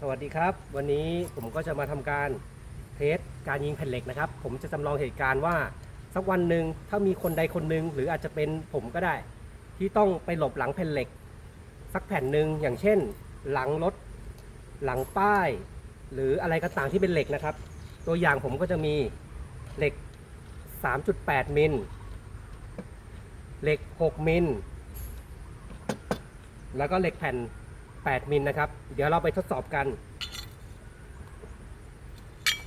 สวัสดีครับ วันนี้ผมก็จะมาทำการเทสการยิงแผ่นเหล็กนะครับ ผมจะจำลองเหตุการณ์ว่าสักวันหนึ่งถ้ามีคนใดคนหนึ่งหรืออาจจะเป็นผมก็ได้ ที่ต้องไปหลบหลังแผ่นเหล็ก สักแผ่นหนึ่งอย่างเช่น หลังรถหลังป้าย หรืออะไรก็ต่ามที่เป็นเหล็กนะครับ ตัวอย่างผมก็จะมีเหล็ก 3.8 มิลเหล็ก 6 มิลแล้วก็เหล็กแผ่น 8 มิลนะครับ เดี๋ยวเราไปทดสอบกัน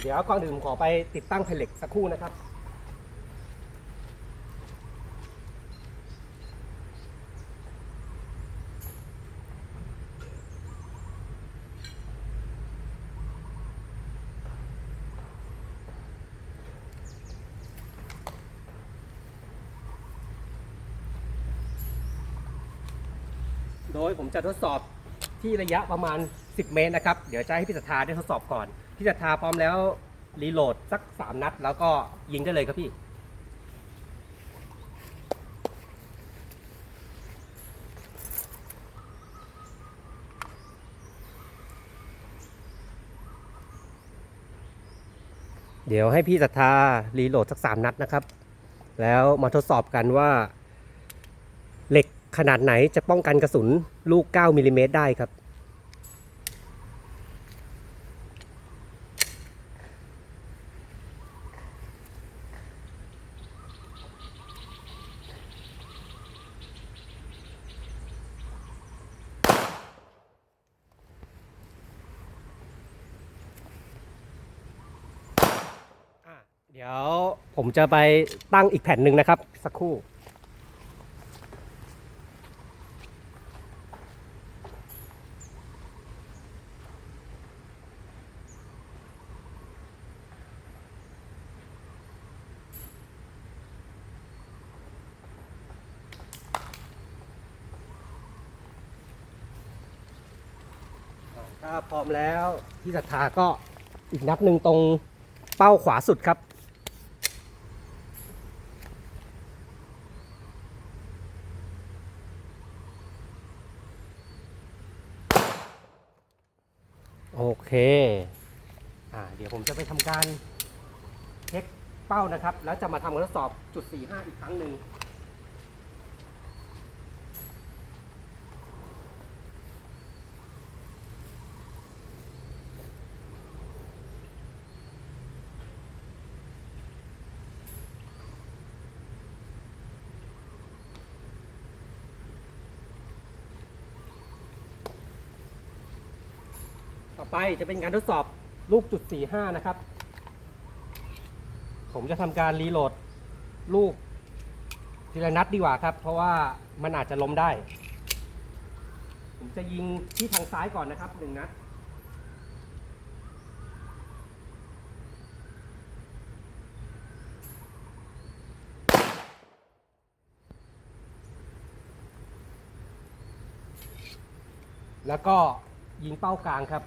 เดี๋ยวก่อนอื่นผมขอไปติดตั้งแผ่นเหล็กสักครู่นะครับโดยผมจะทดสอบ ที่ระยะประมาณ 10 เมตรนะครับ เดี๋ยวจะให้พี่ศรัทธาได้ทดสอบก่อน พี่ศรัทธาพร้อมแล้วรีโหลดสัก 3 นัด แล้วก็ยิงได้เลยครับพี่เดี๋ยวให้พี่ศรัทธารีโหลดสัก3นัดนะครับ แล้วมาทดสอบกันว่า เหล็ก ขนาดไหนจะป้องกันกระสุนลูก 9มิลลิเมตรได้ครับ เดี๋ยวผมจะไปตั้งอีกแผ่นหนึ่งนะครับ สักครู่ ถ้าพร้อมแล้วพี่ศรัทธาก็อีกนัดหนึ่งตรงเป้าขวาสุดครับ โอเคอ่าเดี๋ยวผมจะไปทำการเช็คเป้านะครับ แล้วจะมาทำการทดสอบจุด 45 อีกครั้งหนึ่ง ไปจะเป็นการทดสอบลูกจุด45 นะครับ ผมจะทำการรีโหลดลูกทีละนัดดีกว่าครับ เพราะว่ามันอาจจะล้มได้ ผมจะยิงที่ทางซ้ายก่อนนะครับหนึ่งนัดแล้วก็ยิงเป้ากลางครับ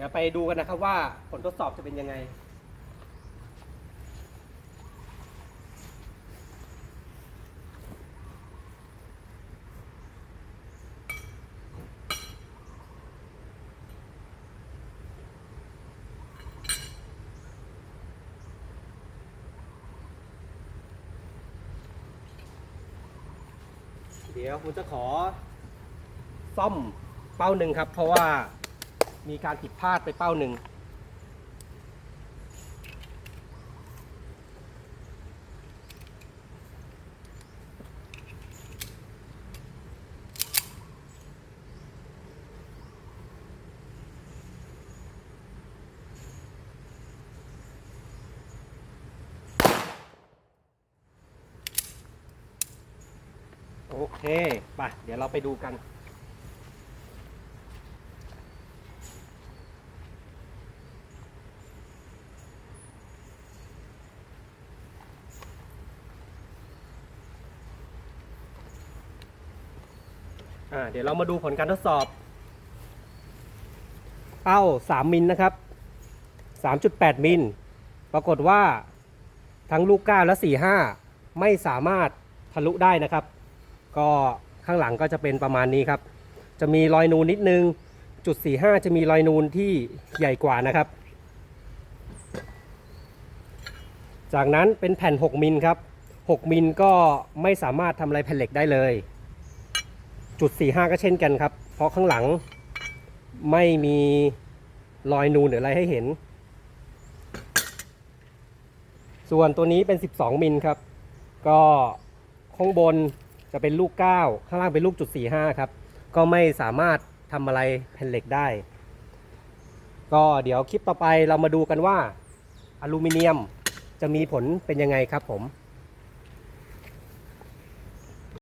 ดี๋ยวไปดูกันนะครับว่าผลทดสอบจะเป็นยังไง เดี๋ยวผมจะขอซ่อมเป้าหนึ่งครับ เพราะว่า มีการผิดพลาดไปเป้าหนึ่งโอเค ไป เดี๋ยวเราไปดูกัน อ่าเดี๋ยวเรามาดูผลการทดสอบ เป้า 3 มิลนะครับ 3.8 มิล ปรากฏว่าทั้งลูก 9 และ 45 ไม่สามารถทะลุได้นะครับ ก็ข้างหลังก็จะเป็นประมาณนี้ครับ จะมีรอยนูนนิดนึง จุด 45 จะมีรอยนูนที่ใหญ่กว่านะครับ จากนั้นเป็นแผ่น 6 มิลครับ 6 มิลก็ไม่สามารถทำอะไรแผ่นเหล็กได้เลย จุด 45 ก็เช่นกันครับ เพราะข้างหลังไม่มีรอยนูนหรืออะไรให้เห็น ส่วนตัวนี้เป็น 12 มิลครับ ก็ข้างบนจะเป็นลูก 9 ข้างล่างเป็นลูกจุด 45 ครับ ก็ไม่สามารถทำอะไรแผ่นเหล็กได้ ก็เดี๋ยวคลิปต่อไปเรามาดูกันว่าอลูมิเนียมจะมีผลเป็นยังไงครับผม